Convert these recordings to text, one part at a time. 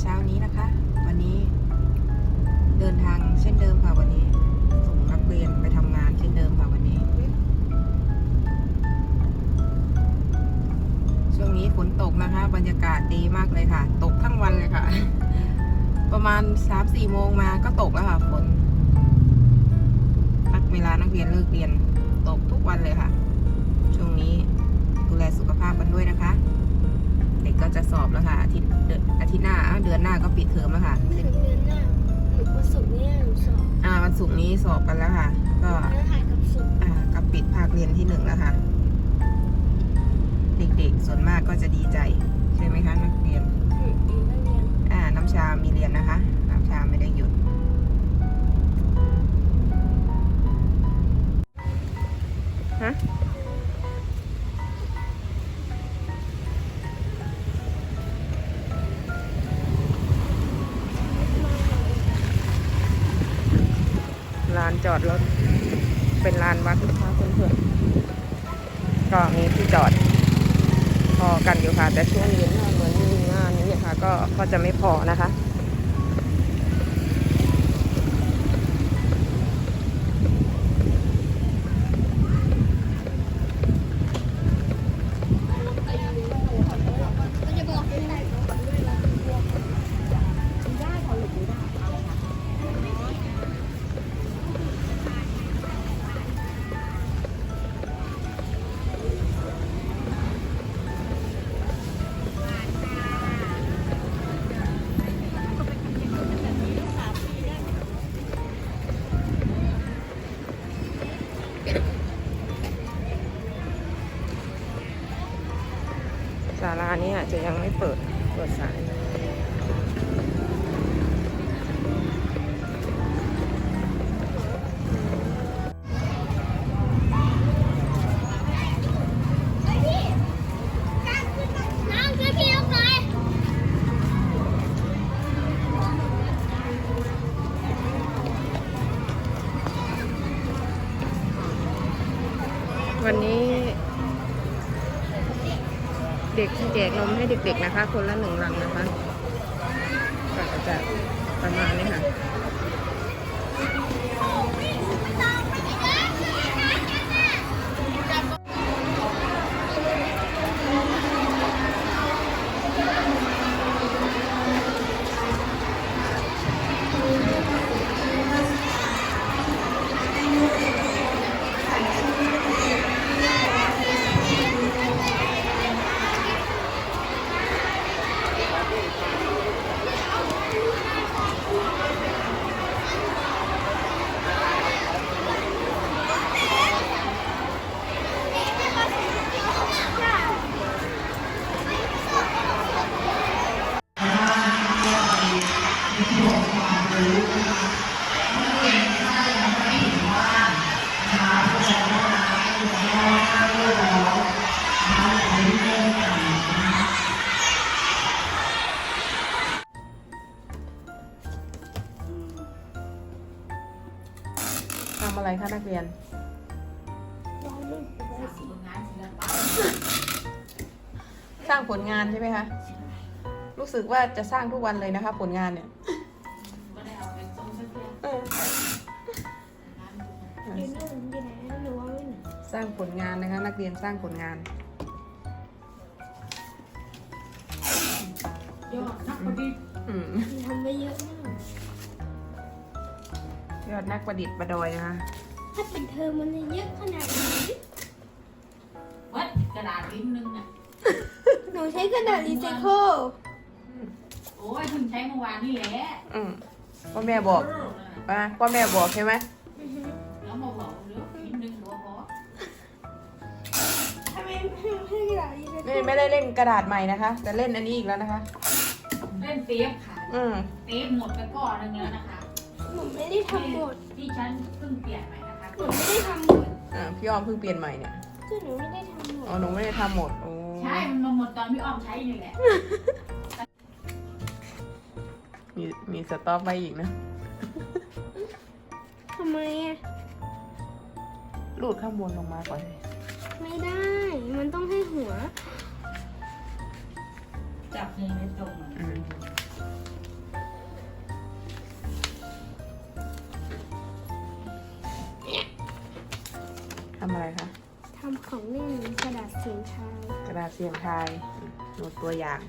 เช้านี้นะคะ วันนี้เดินทางเช่นเดิมค่ะวันนี้ส่งนักเรียนไปทำงานเช่นเดิมค่ะวันนี้ ช่วงนี้ฝนตกนะคะ บรรยากาศดีมากเลยค่ะ ตกทั้งวันเลยค่ะ ประมาณสามสี่โมงมาก็ตกแล้วค่ะฝนนักเวลานักเรียนเลิกเรียน ตกทุกวันเลยค่ะ ช่วงนี้ดูแลสุขภาพกันด้วยนะคะ เด็กก็จะสอบแล้วค่ะอาทิตย์เดือนอาทิตย์หน้าอ้าวเดือนหน้าก็ปิดเทอมแล้วค่ะไม่ถึงเดือนหน้าหนูวันศุกร์เนี่ยหนูสอบอ่าวันศุกร์นี้สอบกันแล้วค่ะ ก็แล้วถ่ายกับศุกร์อ่าก็ปิดภาคเรียนที่หนึ่งแล้วค่ะ เด็กๆส่วนมากก็จะดีใจ ใช่ไหมคะนักเรียนอืมอีกไม่เรียนอ่าน้ำชามีเรียนนะคะ น้ำชาไม่ได้หยุดฮะ จอดรถ เป็นลานวัดนะคะเพื่อนๆก็มีที่จอด พอกันอยู่ค่ะ แต่ช่วงเย็นเหมือนมีงานนี้ค่ะ ก็ก็จะไม่พอนะคะ จะยังไม่เปิดเปิดสายน้ ด็กแจกนมให้เด็กๆนะคะ คนละหนึ่งลังนะคะก็จะประมาณนี้ค่ะำอะไรคะนักเรียนร้อนเลยร้อนสิสร้างผลงานใช่ไหมคะ รู้สึกว่าจะสร้างทุกวันเลยนะคะ ผลงานเนี่ยเอออยู่นู่นอยู่ไหนหนูว่าไม่หนูสร้างผลงานนะคะ นักเรียนสร้างผลงานยอดนักประดิษฐ์อืมทำไม่เยอะมาก ยอดนักประดิษฐ์ประดอยนะคะถ้าเป็นเธอมันจะเยอะขนาดนี้วัดกระดาษลิ้นนึงอะ หนูใช้กระดาษรีไซเคิลโอ้ยเพิ่งใช้เมื่อวานนี่แหละอืมพ่อแม่บอกป่ะพ่อแม่บอกใช่ไหมแล้วมาบอกเดี๋ยวลิ้นนึงหัวพอทำไมให้กระดาษรีไซเคินี่ลไม่ได้เล่นกระดาษใหม่นะคะ แต่เล่นอันนี้อีกแล้วนะคะ เล่นเทปค่ะ อืมเทปหมดไปก้อนนึงแล้วนะคะ หนูไม่ได้ทำหมดที่ฉันเพิ่งเปลี่ยนใหม่นะคะหนูไม่ได้ทำหมดอ่าพี่อ้อมเพิ่งเปลี่ยนใหม่เนี่ยคือหนูไม่ได้ทำหมดอ๋อหนูไม่ได้ทำหมดโอ้ใช่มันมาหมดตอนพี่อ้อมใช้นี่แหละมีมีสต็อปไว้อีกนะทำไมอะรูดข้างบนลงมาก่อนเลยไม่ได้ มันต้องให้หัว จับมือไม่ตรงอะ ทำของเล่นกระดาษเสียงทายกระดาษเสียงทายโน้ตตัวอย่าง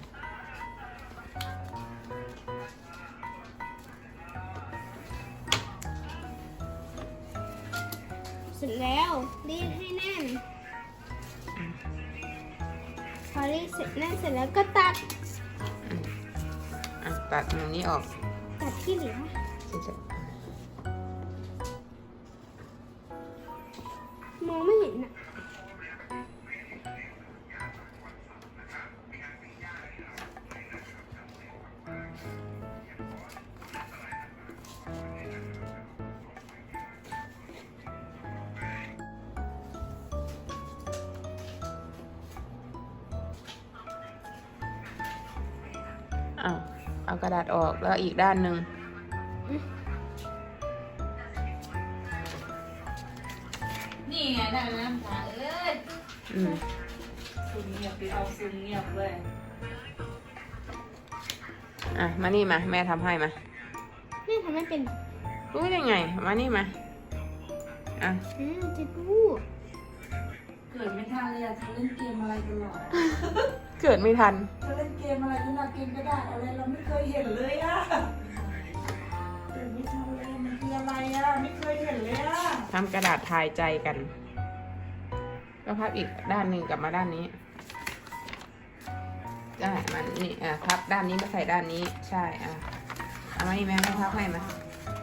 เสร็จแล้วรีดให้แน่นพอรีดเสร็จแน่นเสร็จแล้วก็ตัดอะตัดมุมนี้ออกตัดที่เหลือเฉยม เอากระดาษออกแล้วอีกด้านหนึ่งนี่ไงได้แล้วน้ำตาเอ้ยอืมซุนเงียบไปเอาซุนเงียบเลยอะมานี่มาแม่ทำให้มาแม่ทำไม่เป็นรู้ได้ไง มานี่มาอะอืมจะดูเกิดไม่ทันเลยอะเธอเล่นเกมอะไรกันหรอ เกิดไม่ทันเธอเล่นเกมอะไรกันหรอเกมกระดาษอะไรเราไม่เคยเห็นเลยอะเกิดไม่ทันเลยมันคืออะไรอะไม่เคยเห็นเลยอะทำกระดาษทายใจกัน ก็พับอีกด้านหนึ่งกลับมาด้านนี้ได้มันนี่อะพับด้านนี้มาใส่ด้านนี้ใช่อะเอามานี่แม่ให้พับให้มา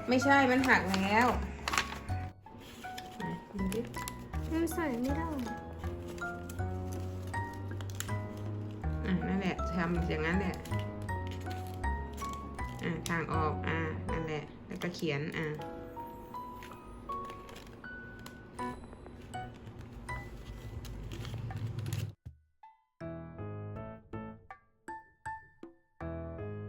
ไม่ใช่มันหักแล้วไหนดูดิมันใส่ไม่ได้ อะนั่นแหละทำอย่างนั้นแหละอะทางออกอะนั่นแหละ แล้วก็เขียนอะ